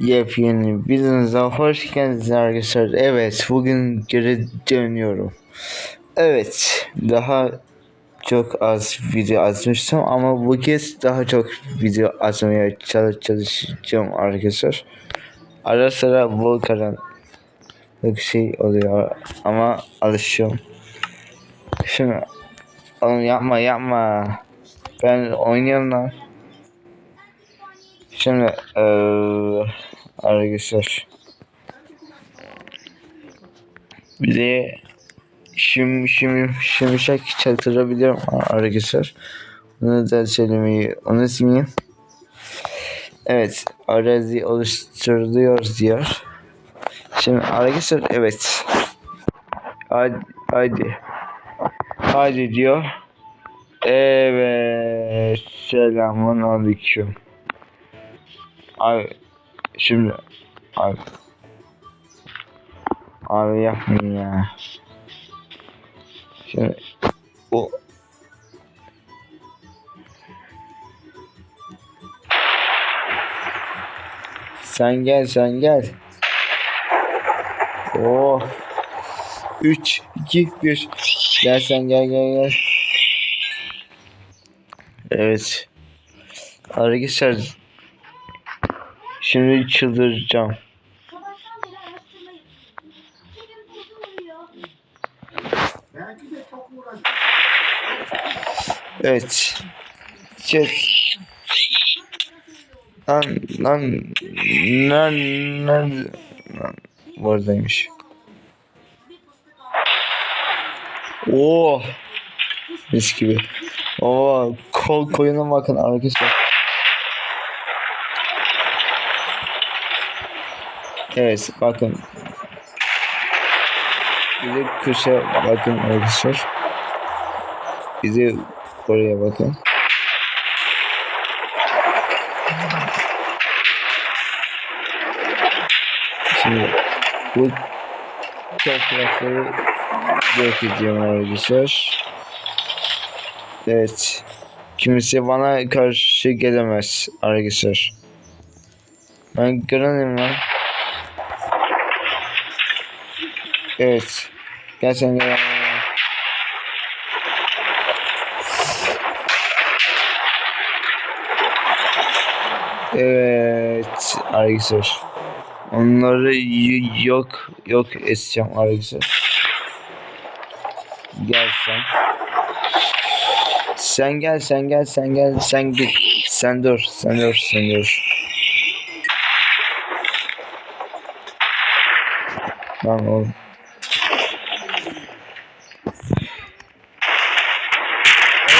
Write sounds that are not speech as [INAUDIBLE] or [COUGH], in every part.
Yepyeni videomuza hoş geldiniz arkadaşlar. Evet bugün geri dönüyorum. Evet daha çok az video atmıştım ama bu kez daha çok video atmaya çalış çalışacağım arkadaşlar. Ara sıra bol karanlık şey oluyor ama alışıyorum. Şimdi oğlum yapma yapma. Ben oynuyorum lan. Şimdi eee arkadaşlar bir de şim şim şimşek çaktırabiliyorum arkadaşlar. Bunu da söylemeyi unutmayın. Evet arazi oluşturuluyor diyor. Şimdi arkadaşlar evet. Hadi hadi. Hadi diyor. Evet. Selamun aleyküm. Abi şimdi abi abi yapmayın ya. Şimdi o Sen gel sen gel. Oh. 3 2 1 Gel sen gel gel gel. Evet. Arkadaşlar Şimdi çıldıracağım. Sabahtan beri araştırmayı. Benim bozuluyor. Belki de çok uğraştım. Evet. Chat. Lan lan lan lan lan buradaymış. Oo. Mis gibi. Oo kol koyuna bakın arkadaşlar. Evet bakın. Bir de kuşa bakın arkadaşlar. Bir de oraya bakın. Şimdi bu toprakları yok ediyorum arkadaşlar. Evet. Kimse bana karşı gelemez arkadaşlar. Ben Granny'im lan. Evet. Sen gel. Evet arkadaşlar. Onları yok yok edeceğim arkadaşlar. Gel sen. Sen gel sen gel sen gel sen git. Sen dur sen dur sen dur. Lan oğlum.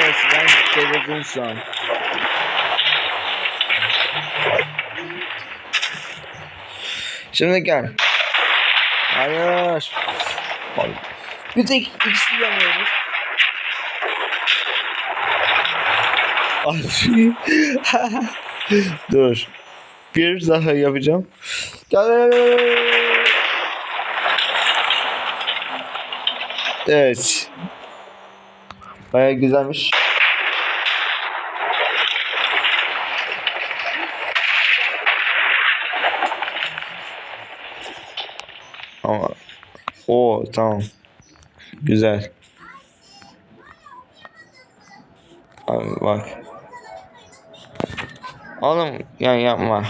Evet ben televizyonum şu an. Şimdi gel. Hayır. Hayır. Bir tek ikisi yanıyormuş. [LAUGHS] Dur. Bir daha yapacağım. Gel. Evet. Baya güzelmiş. O tamam. Güzel. Abi bak. Oğlum ya yapma.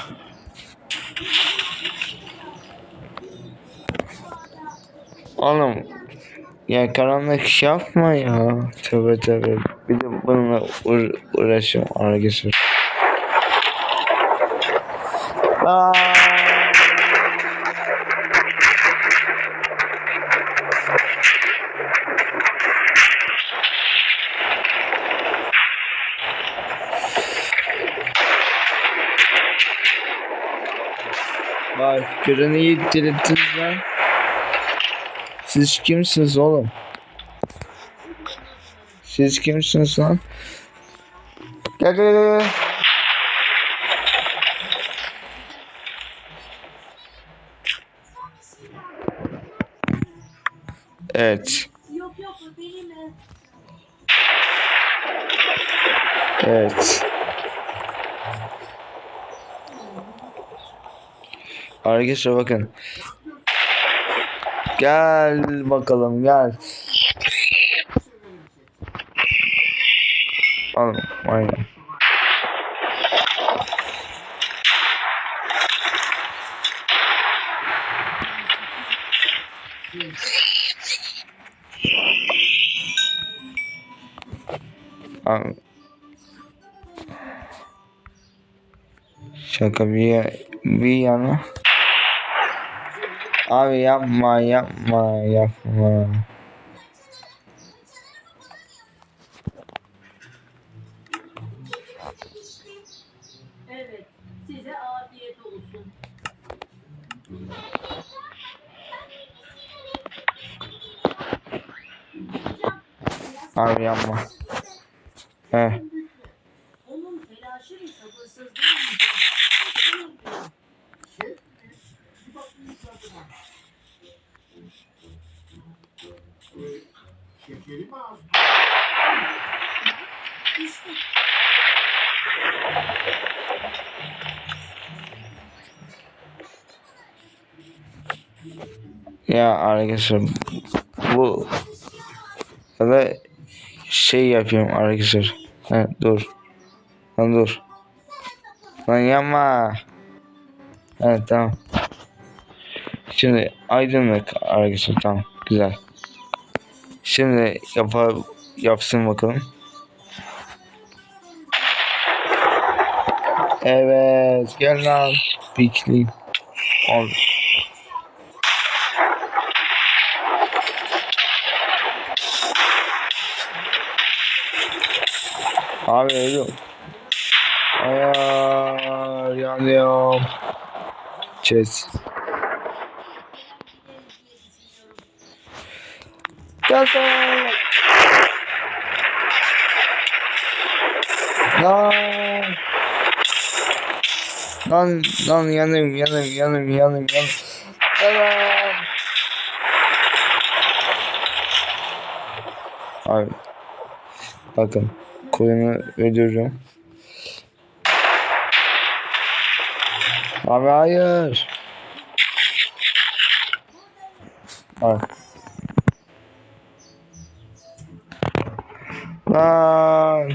Oğlum ya karanlık yapma ya. Tövbe tövbe. Bir de bununla uğra uğraşıyorum arkadaşlar. Aa! Granny'yi delirttiniz lan. Siz kimsiniz oğlum? Siz kimsiniz lan? Gel gel gel. gel. Evet. Yok yok o benim. e, Evet. Arkadaşlar bakın. Gel bakalım gel. Al, aynen. Al. Şaka bir, bir yana. Abi yapma yapma yapma. Evet. Size afiyet olsun. Abi yapma. Ya arkadaşlar bu ya da şey yapıyorum arkadaşlar. He, dur. Lan dur. Lan yapma. Evet tamam. Şimdi aydınlık arkadaşlar tamam güzel. Şimdi yapar yapsın bakalım. Evet gel lan. Pikli. Abi ölüyorum. Hayır yanıyorum. Chess. Gaza. Lan. Lan lan yanıyorum yanıyorum yanıyorum yanıyorum yanıyorum. Lan. Abi. Bakın. Koyunu öldürürüm. Abi hayır. Abi. Lan.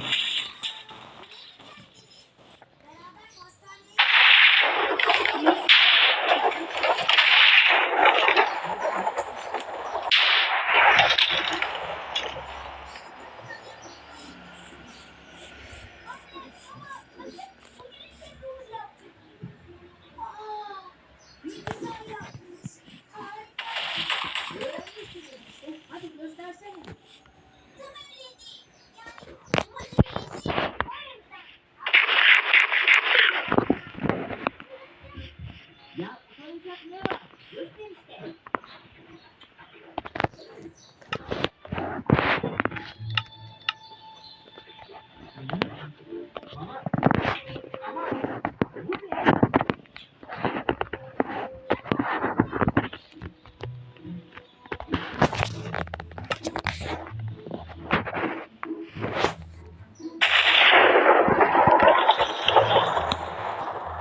hadi göstersene. Ya utanacak ne var? Göster işte.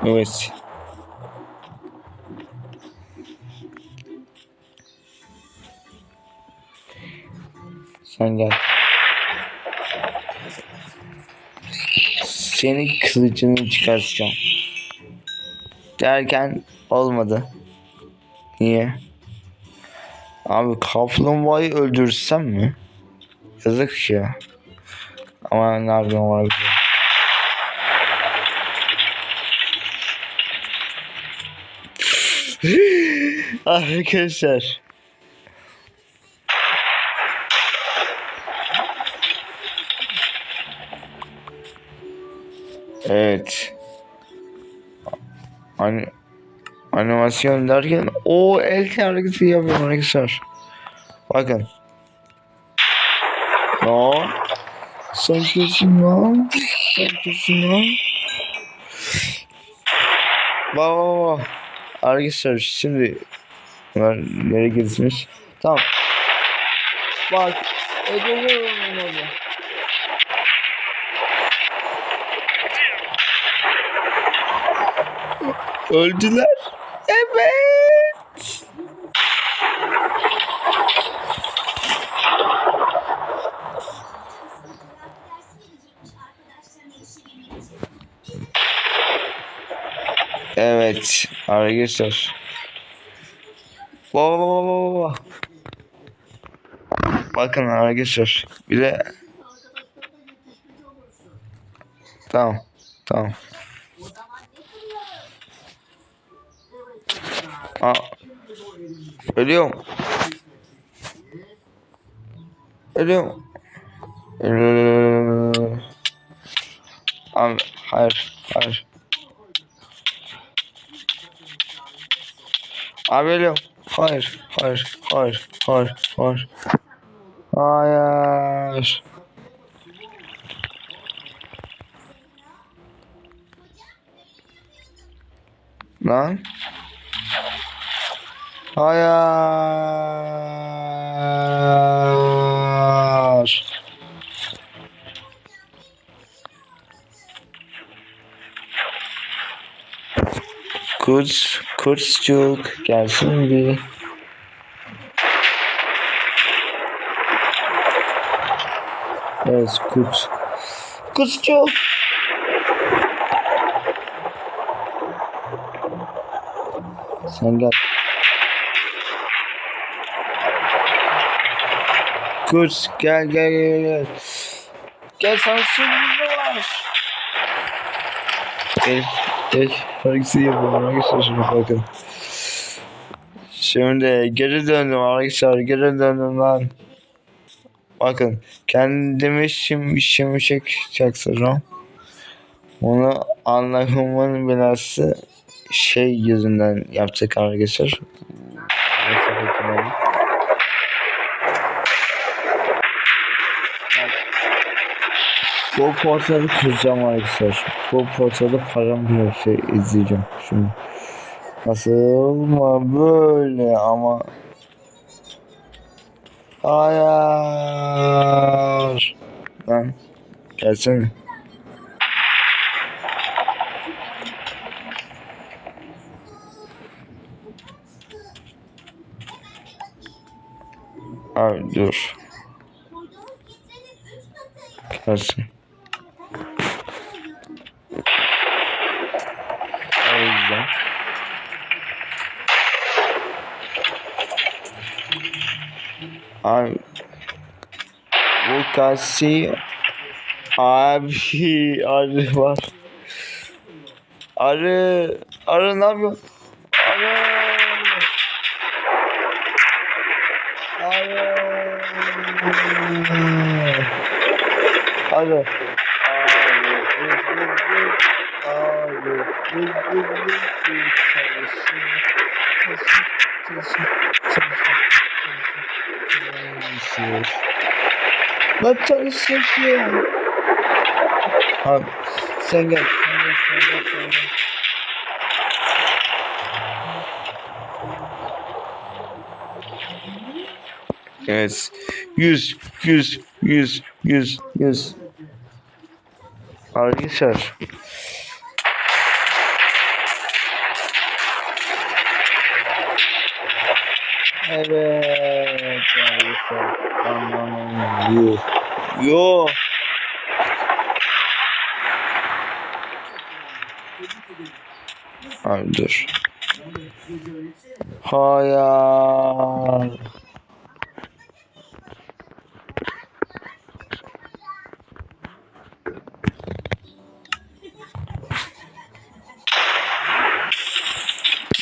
Evet. Sen gel. Seni kılıcını çıkartacağım. Derken olmadı. Niye? Abi kaplumbağayı öldürsem mi? Yazık ya. Ama nereden var [LAUGHS] Arkadaşlar. Evet. Ani animasyon derken o el hareketi yapıyorum arkadaşlar. Bakın. Ya. Sen kesin lan. Sen kesin lan. Bak bak bak. Arkadaşlar şimdi Bunlar nereye gitmiş? Tamam. Bak. Ödülüyorum onu. Öldüler. Evet. Evet arkadaşlar. Baba baba baba baba. Bakın arkadaşlar. Bir de Tamam. Tamam. Aa, ölüyorum. Ölüyorum. Ölüyorum. Abi, hayır, hayır. Abi ölüyorum. Hayır, hayır, hayır, hayır, hayır. Hayır. Lan. Hayır. Kurt, kurtçuk gelsin bir. Evet kurt. Kurtçuk. Sen gel. Kurt gel gel gel gel. Gel sana şimdi var. Gel gel. Farkısı yapalım arkadaşlar şimdi bakın. Şimdi geri döndüm arkadaşlar geri döndüm lan. Bakın kendimi şim şimşek çaksırım. Onu anlamamın belası şey yüzünden yaptık arkadaşlar. Neyse bakın Bu portalı kıracağım arkadaşlar. Bu portalı paramparça şey izleyeceğim şimdi. Nasıl mı böyle ama Hayır. Lan gelsene. Abi dur. Gelsin. O yüzden. Abi bu kasi abi arı var. Arı arı ne yapıyor? Arı arı arı Ben çalışıyorum. Abi sen gel. Sen gel, sen gel, sen gel. Evet. 100, 100, 100, 100, 100. Arkadaşlar. Evet arkadaşlar. Aman yok. Yok. Abi dur. Hayır.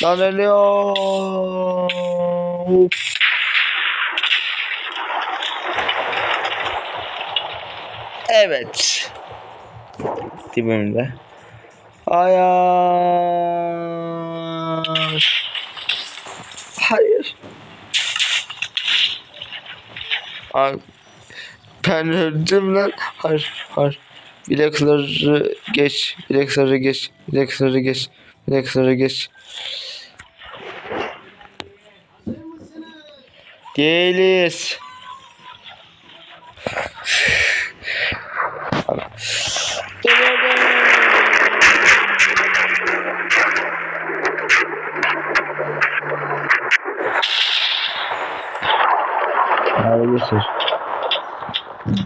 Lan ölüyor. Evet. Dibimde. Hayır. Hayır. Abi, ben öldüm lan. Hayır, hayır. Bilekleri geç, bilekleri geç, bilekleri geç, bilekleri geç. Değiliz.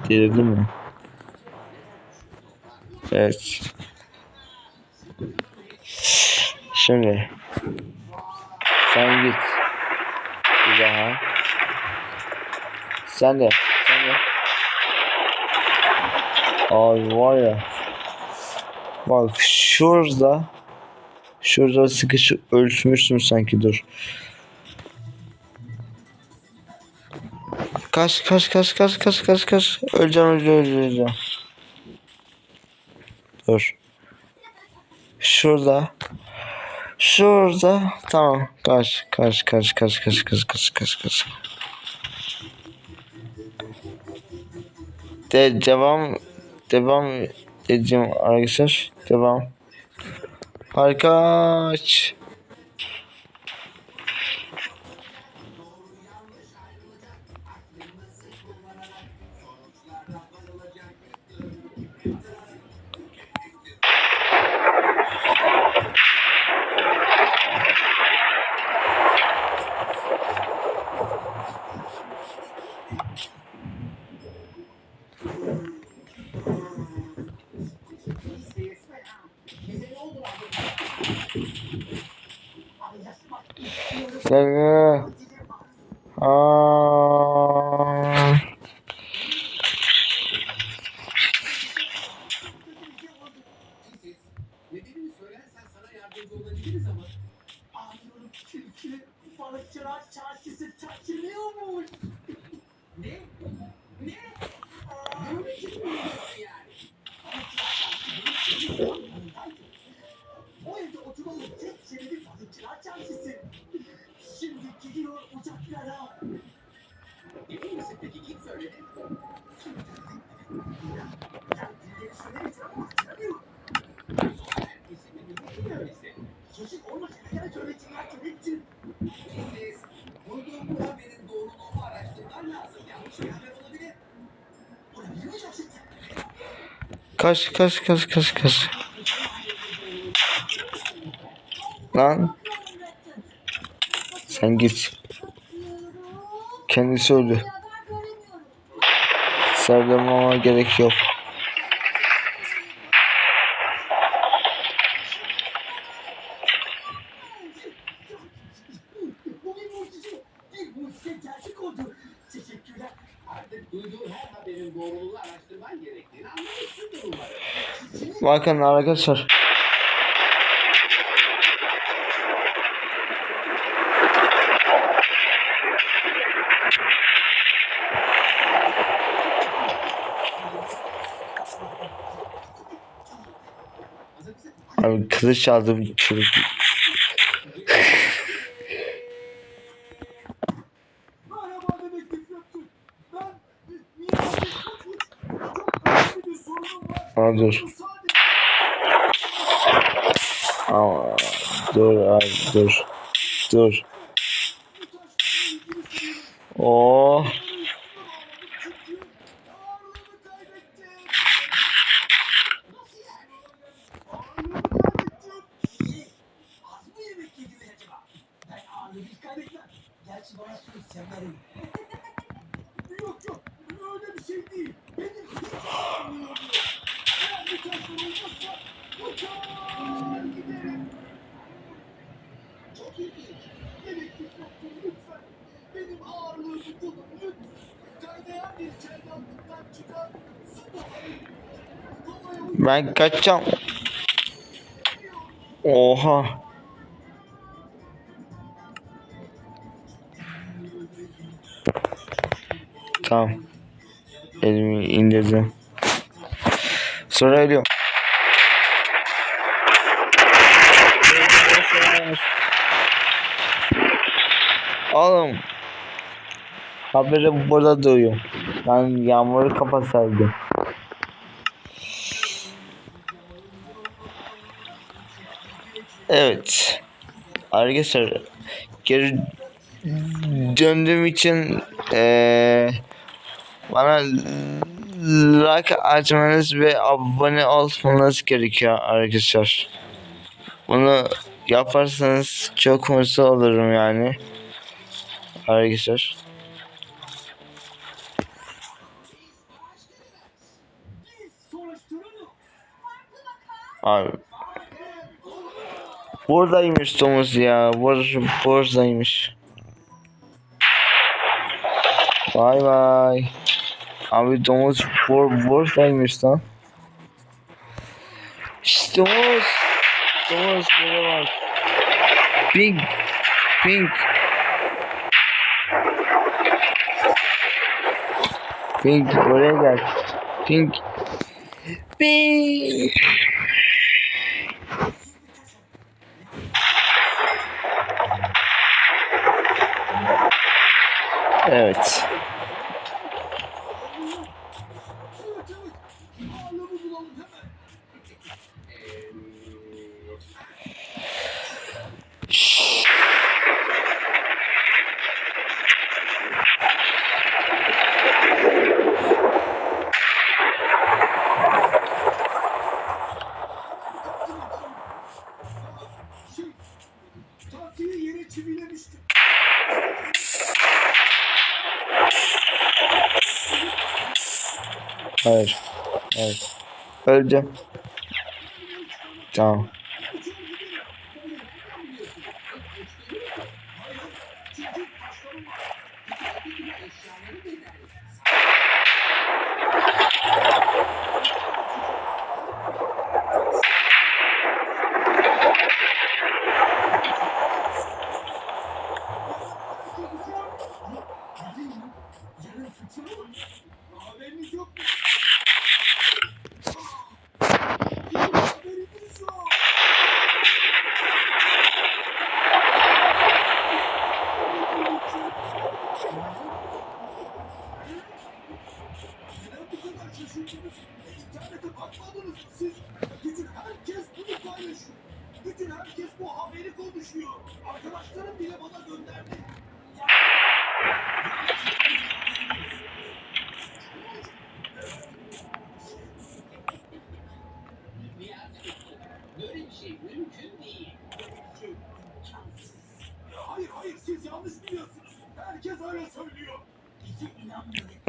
Delirdi mi? Evet. Şimdi sen git. Bir daha. Sen de. Sen de. Ay var ya. Bak şurada. Şurada sıkışı ölçmüşsün sanki dur. Kaç kaç kaç kaç kaç kaç kaç. Öleceğim öleceğim öleceğim. Dur. Şurada. Şurada. Tamam. Kaç kaç kaç kaç kaç kaç kaç kaç kaç. De devam devam edeceğim arkadaşlar. Devam. Harikaç. Kaç kaç kaç kaç kaç. Lan. Sen git. Kendisi öldü. Sardırmama gerek yok. Bakın arkadaşlar Kılıç çaldım. Kılıç. Aa dur. Ama dur abi dur. Dur. Kaybetmem. Gerçi bana süt severim. yok yok. Öyle bir şey değil. Benim hiç yok. Eğer bir taşlar olmazsa uçar giderim. Çok ilginç. Dedektif doktor lütfen. Benim ağırlığımı bulun lütfen. Kaynayan bir çaydanlıktan çıkan su buharı. Ben kaçacağım. Oha. Tamam. Elimi indirdim. Sonra ölüyorum. Oğlum. Haberi burada duyuyorum. Ben yağmuru kapatsaydım. Evet. Arkadaşlar geri döndüğüm için eee bana like atmanız ve abone olmanız gerekiyor arkadaşlar. Bunu yaparsanız çok mutlu olurum yani. Arkadaşlar. Abi. Buradaymış domuz ya. Bur buradaymış. Bay bay. Abi domuz bur buradaymış lan. Şşt domuz. Domuz buraya bak. Pink. Pink. Pink buraya gel. Pink. Pink. Evet Hayır. Hayır. Öleceğim. Tamam.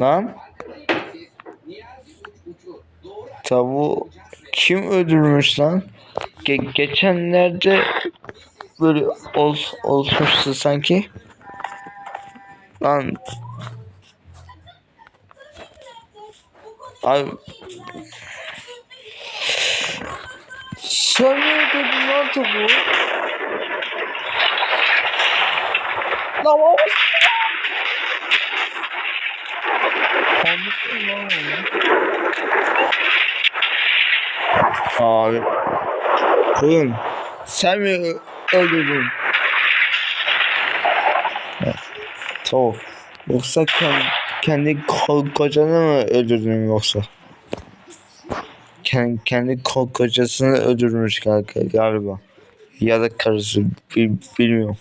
Lan tavuğu kim öldürmüş lan? Ge- geçenlerde böyle ol olmuştu sanki. Lan Abi ne öldürdün lan tavuğu? Lan Konuşsun lan. Abi. Koyun. Sen mi öldürdün? Ha, Tavuk. Yoksa kendi, kendi ko- kocanı mı öldürdün yoksa? Kendi, kendi ko- kocasını öldürmüş gal- galiba. Ya da karısı. Bil- bilmiyorum.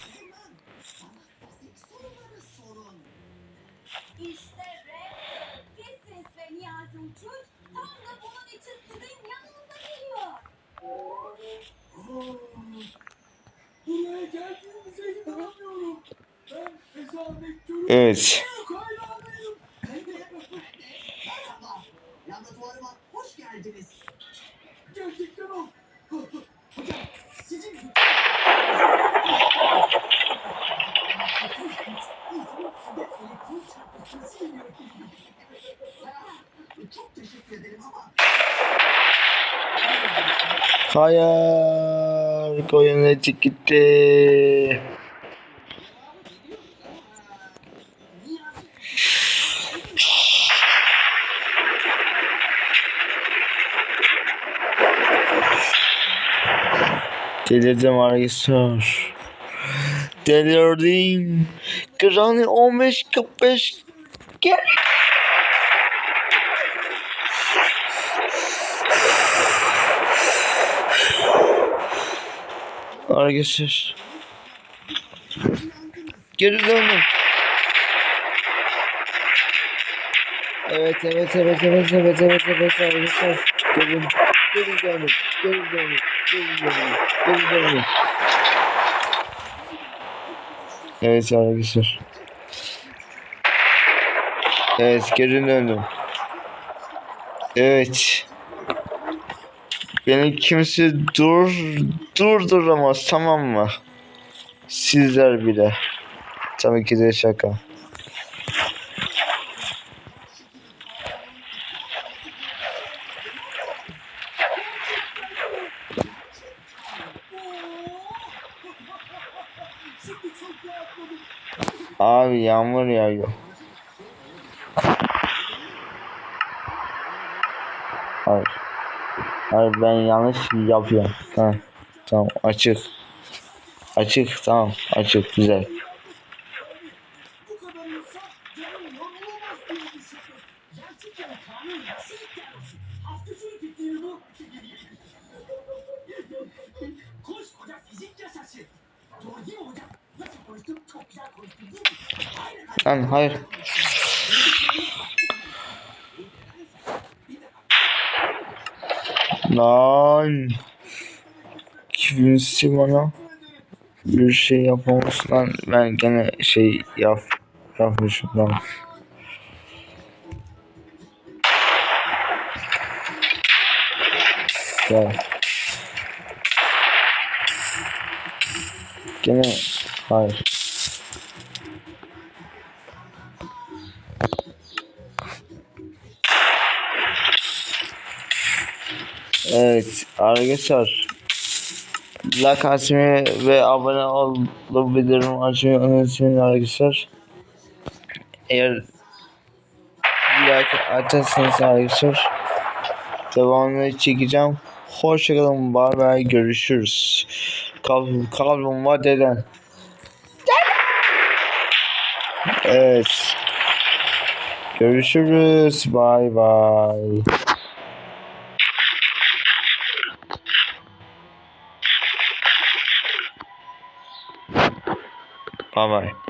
Hoş geldiniz. Gerçekten o. Hocam sizin Çok teşekkür ederim Hayır. Koyun gitti. Delirdim arkadaşlar. Delirdim. Granny 15 45 gel. Arkadaşlar. Geri döndüm. Evet evet evet evet evet evet evet arkadaşlar. Geri, geri döndüm. Geri döndüm. Geri döndüm. Geri döndüm. Evet arkadaşlar. Evet geri döndüm. Evet. Beni kimse dur durduramaz tamam mı? Sizler bile. Tabii ki de şaka. Abi yağmur yağıyor. Hayır. Hayır ben yanlış yapıyorum. Ha, tamam açık. Açık tamam açık güzel. Hayır. Lan. Kimse bana bir şey yapamaz lan. Ben gene şey yap yapmışım lan. Gel. Gene hayır. Evet arkadaşlar like atmayı ve abone olup açmayı unutmayın arkadaşlar. Eğer like atarsanız arkadaşlar devamını çekeceğim. Hoşçakalın bay bay görüşürüz. Kalbim, kalbim var deden. Evet. Görüşürüz. Bay bay. Bye bye.